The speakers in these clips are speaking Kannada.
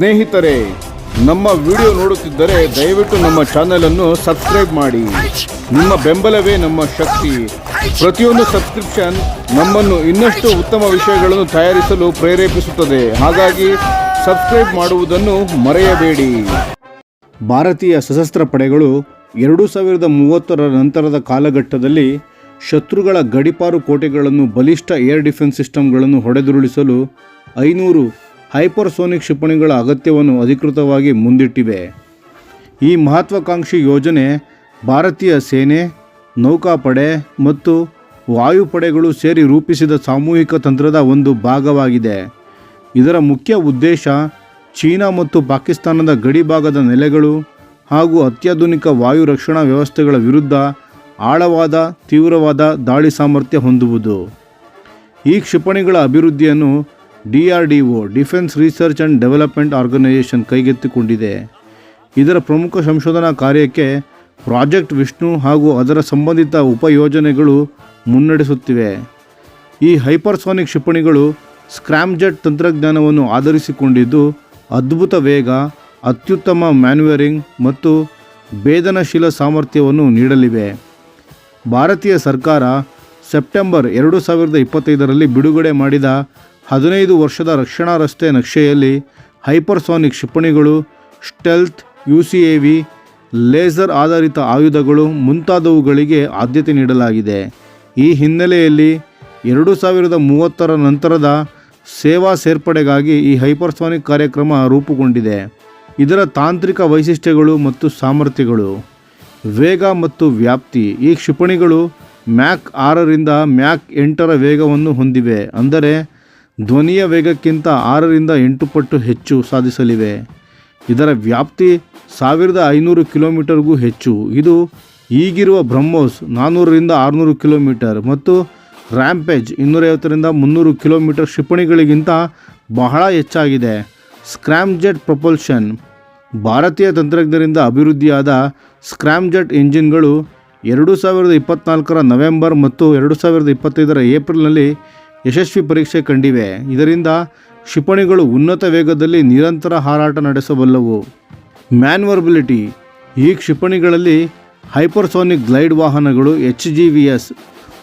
ಸ್ನೇಹಿತರೆ, ನಮ್ಮ ವಿಡಿಯೋ ನೋಡುತ್ತಿದ್ದರೆ ದಯವಿಟ್ಟು ನಮ್ಮ ಚಾನೆಲ್ ಅನ್ನು ಸಬ್ಸ್ಕ್ರೈಬ್ ಮಾಡಿ. ನಿಮ್ಮ ಬೆಂಬಲವೇ ನಮ್ಮ ಶಕ್ತಿ. ಪ್ರತಿಯೊಂದು ಸಬ್ಸ್ಕ್ರಿಪ್ಷನ್ ನಮ್ಮನ್ನು ಇನ್ನಷ್ಟು ಉತ್ತಮ ವಿಷಯಗಳನ್ನು ತಯಾರಿಸಲು ಪ್ರೇರೇಪಿಸುತ್ತದೆ. ಹಾಗಾಗಿ ಸಬ್ಸ್ಕ್ರೈಬ್ ಮಾಡುವುದನ್ನು ಮರೆಯಬೇಡಿ. ಭಾರತೀಯ ಸಶಸ್ತ್ರ ಪಡೆಗಳು ಎರಡು ಸಾವಿರದ ಮೂವತ್ತರ ನಂತರದ ಕಾಲಘಟ್ಟದಲ್ಲಿ ಶತ್ರುಗಳ ಗಡಿಪಾರು ಕೋಟೆಗಳನ್ನು ಬಲಿಷ್ಠ ಏರ್ ಡಿಫೆನ್ಸ್ ಸಿಸ್ಟಮ್ಗಳನ್ನು ಹೊಡೆದುರುಳಿಸಲು ಐನೂರು ಹೈಪರ್ಸೋನಿಕ್ ಕ್ಷಿಪಣಿಗಳ ಅಗತ್ಯವನ್ನು ಅಧಿಕೃತವಾಗಿ ಮುಂದಿಟ್ಟಿವೆ. ಈ ಮಹತ್ವಾಕಾಂಕ್ಷಿ ಯೋಜನೆ ಭಾರತೀಯ ಸೇನೆ, ನೌಕಾಪಡೆ ಮತ್ತು ವಾಯುಪಡೆಗಳು ಸೇರಿ ರೂಪಿಸಿದ ಸಾಮೂಹಿಕ ತಂತ್ರದ ಒಂದು ಭಾಗವಾಗಿದೆ. ಇದರ ಮುಖ್ಯ ಉದ್ದೇಶ ಚೀನಾ ಮತ್ತು ಪಾಕಿಸ್ತಾನದ ಗಡಿಭಾಗದ ನೆಲೆಗಳು ಹಾಗೂ ಅತ್ಯಾಧುನಿಕ ವಾಯು ರಕ್ಷಣಾ ವ್ಯವಸ್ಥೆಗಳ ವಿರುದ್ಧ ಆಳವಾದ, ತೀವ್ರವಾದ ದಾಳಿ ಸಾಮರ್ಥ್ಯ ಹೊಂದುವುದು. ಈ ಕ್ಷಿಪಣಿಗಳ ಅಭಿವೃದ್ಧಿಯನ್ನು D R D O defence research and development organisation ಕೈಗೆತ್ತಿಕೊಂಡಿದೆ. ಇದರ ಪ್ರಮುಖ ಸಂಶೋಧನಾ ಕಾರ್ಯಕ್ಕೆ ಪ್ರಾಜೆಕ್ಟ್ ವಿಷ್ಣು ಹಾಗೂ ಅದರ ಸಂಬಂಧಿತ ಉಪಯೋಜನೆಗಳು ಮುನ್ನಡೆಸುತ್ತಿವೆ. ಈ ಹೈಪರ್ಸೋನಿಕ್ ಕ್ಷಿಪಣಿಗಳು ಸ್ಕ್ರಾಮ್ಜೆಟ್ ತಂತ್ರಜ್ಞಾನವನ್ನು ಆಧರಿಸಿಕೊಂಡಿದ್ದು, ಅದ್ಭುತ ವೇಗ, ಅತ್ಯುತ್ತಮ ಮ್ಯಾನ್ಯುವರಿಂಗ್ ಮತ್ತು ಭೇದನಶೀಲ ಸಾಮರ್ಥ್ಯವನ್ನು ನೀಡಲಿವೆ. ಭಾರತೀಯ ಸರ್ಕಾರ ಸೆಪ್ಟೆಂಬರ್ ಎರಡು ಸಾವಿರದ ಇಪ್ಪತ್ತೈದರಲ್ಲಿ ಬಿಡುಗಡೆ ಮಾಡಿದ ಹದಿನೈದು ವರ್ಷದ ರಕ್ಷಣಾ ರಸ್ತೆ ನಕ್ಷೆಯಲ್ಲಿ hypersonic ಕ್ಷಿಪಣಿಗಳು, stealth, U C A V, laser ಆಧಾರಿತ ಆಯುಧಗಳು ಮುಂತಾದವುಗಳಿಗೆ ಆದ್ಯತೆ ನೀಡಲಾಗಿದೆ. ಈ ಹಿನ್ನೆಲೆಯಲ್ಲಿ ಎರಡು ಸಾವಿರದ ಮೂವತ್ತರ ನಂತರದ ಸೇವಾ ಸೇರ್ಪಡೆಗಾಗಿ ಈ ಹೈಪರ್ಸೋನಿಕ್ ಕಾರ್ಯಕ್ರಮ ರೂಪುಗೊಂಡಿದೆ. ಇದರ ತಾಂತ್ರಿಕ ವೈಶಿಷ್ಟ್ಯಗಳು ಮತ್ತು ಸಾಮರ್ಥ್ಯಗಳು. ವೇಗ ಮತ್ತು ವ್ಯಾಪ್ತಿ. ಈ ಕ್ಷಿಪಣಿಗಳು ಮ್ಯಾಕ್ ಆರರಿಂದ ಮ್ಯಾಕ್ ಎಂಟರ ವೇಗವನ್ನು ಹೊಂದಿವೆ. ಅಂದರೆ ಧ್ವನಿಯ ವೇಗಕ್ಕಿಂತ ಆರರಿಂದ ಎಂಟು ಪಟ್ಟು ಹೆಚ್ಚು ಸಾಧಿಸಲಿವೆ. ಇದರ ವ್ಯಾಪ್ತಿ ಸಾವಿರದ ಐನೂರು ಕಿಲೋಮೀಟರ್ಗೂ ಹೆಚ್ಚು. ಇದು ಈಗಿರುವ ಬ್ರಹ್ಮೋಸ್ ನಾನ್ನೂರರಿಂದ ಆರುನೂರು ಕಿಲೋಮೀಟರ್ ಮತ್ತು ರ್ಯಾಂಪೇಜ್ ಇನ್ನೂರೈವತ್ತರಿಂದ ಮುನ್ನೂರು ಕಿಲೋಮೀಟರ್ ಕ್ಷಿಪಣಿಗಳಿಗಿಂತ ಬಹಳ ಹೆಚ್ಚಾಗಿದೆ. Scramjet propulsion. ಭಾರತೀಯ ತಂತ್ರಜ್ಞರಿಂದ ಅಭಿವೃದ್ಧಿಯಾದ ಸ್ಕ್ರ್ಯಾಮ್ಜೆಟ್ ಇಂಜಿನ್ಗಳು ಎರಡು ಸಾವಿರದ ಇಪ್ಪತ್ನಾಲ್ಕರ ನವೆಂಬರ್ ಮತ್ತು ಎರಡು ಸಾವಿರದ ಇಪ್ಪತ್ತೈದರ ಏಪ್ರಿಲ್ನಲ್ಲಿ ಯಶಸ್ವಿ ಪರೀಕ್ಷೆ ಕಂಡಿವೆ. ಇದರಿಂದ ಕ್ಷಿಪಣಿಗಳು ಉನ್ನತ ವೇಗದಲ್ಲಿ ನಿರಂತರ ಹಾರಾಟ ನಡೆಸಬಲ್ಲವು. ಮ್ಯಾನ್ವರ್ಬಿಲಿಟಿ. ಈ ಕ್ಷಿಪಣಿಗಳಲ್ಲಿ ಹೈಪರ್ಸೋನಿಕ್ ಗ್ಲೈಡ್ ವಾಹನಗಳು, ಎಚ್ ಜಿ ವಿ ಎಸ್,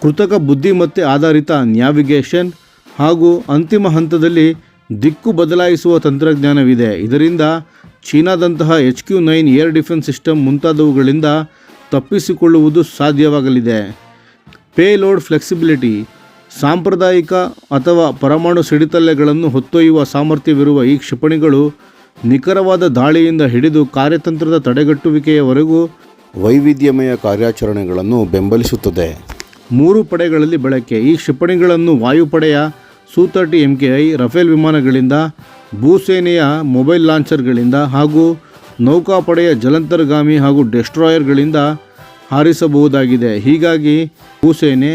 ಕೃತಕ ಬುದ್ಧಿಮತ್ತೆ ಆಧಾರಿತ ನ್ಯಾವಿಗೇಷನ್ ಹಾಗೂ ಅಂತಿಮ ಹಂತದಲ್ಲಿ ದಿಕ್ಕು ಬದಲಾಯಿಸುವ ತಂತ್ರಜ್ಞಾನವಿದೆ. ಇದರಿಂದ ಚೀನಾದಂತಹ H Q nine air defence system ಮುಂತಾದವುಗಳಿಂದ ತಪ್ಪಿಸಿಕೊಳ್ಳುವುದು ಸಾಧ್ಯವಾಗಲಿದೆ. Payload flexibility. ಸಾಂಪ್ರದಾಯಿಕ ಅಥವಾ ಪರಮಾಣು ಸಿಡಿತಲ್ಲೆಗಳನ್ನು ಹೊತ್ತೊಯ್ಯುವ ಸಾಮರ್ಥ್ಯವಿರುವ ಈ ಕ್ಷಿಪಣಿಗಳು ನಿಖರವಾದ ದಾಳಿಯಿಂದ ಹಿಡಿದು ಕಾರ್ಯತಂತ್ರದ ತಡೆಗಟ್ಟುವಿಕೆಯವರೆಗೂ ವೈವಿಧ್ಯಮಯ ಕಾರ್ಯಾಚರಣೆಗಳನ್ನು ಬೆಂಬಲಿಸುತ್ತದೆ. ಮೂರು ಪಡೆಗಳಲ್ಲಿ ಬಳಕೆ. ಈ ಕ್ಷಿಪಣಿಗಳನ್ನು ವಾಯುಪಡೆಯ Su thirty M K I Rafale ವಿಮಾನಗಳಿಂದ ಭೂಸೇನೆಯ ಮೊಬೈಲ್ ಲಾಂಚರ್ಗಳಿಂದ ಹಾಗೂ ನೌಕಾಪಡೆಯ ಜಲಂತರ್ಗಾಮಿ ಹಾಗೂ ಡೆಸ್ಟ್ರಾಯರ್ಗಳಿಂದ ಹಾರಿಸಬಹುದಾಗಿದೆ. ಹೀಗಾಗಿ ಭೂಸೇನೆ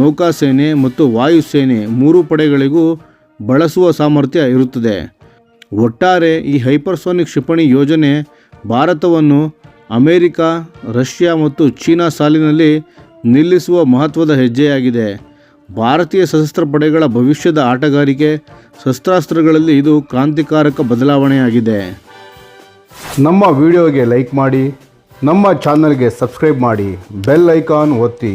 ನೌಕಾಸೇನೆ ಮತ್ತು ವಾಯುಸೇನೆ ಮೂರು ಪಡೆಗಳಿಗೂ ಬಳಸುವ ಸಾಮರ್ಥ್ಯ ಇರುತ್ತದೆ. ಒಟ್ಟಾರೆ ಈ ಹೈಪರ್ಸೋನಿಕ್ ಕ್ಷಿಪಣಿ ಯೋಜನೆ ಭಾರತವನ್ನು ಅಮೇರಿಕಾ, ರಷ್ಯಾ ಮತ್ತು ಚೀನಾ ಸಾಲಿನಲ್ಲಿ ನಿಲ್ಲಿಸುವ ಮಹತ್ವದ ಹೆಜ್ಜೆಯಾಗಿದೆ. ಭಾರತೀಯ ಸಶಸ್ತ್ರ ಪಡೆಗಳ ಭವಿಷ್ಯದ ಆಟಗಾರಿಕೆ ಶಸ್ತ್ರಾಸ್ತ್ರಗಳಲ್ಲಿ ಇದು ಕ್ರಾಂತಿಕಾರಕ ಬದಲಾವಣೆಯಾಗಿದೆ. ನಮ್ಮ ವಿಡಿಯೋಗೆ ಲೈಕ್ ಮಾಡಿ, ನಮ್ಮ ಚಾನಲ್ಗೆ ಸಬ್ಸ್ಕ್ರೈಬ್ ಮಾಡಿ, ಬೆಲ್ ಐಕಾನ್ ಒತ್ತಿ.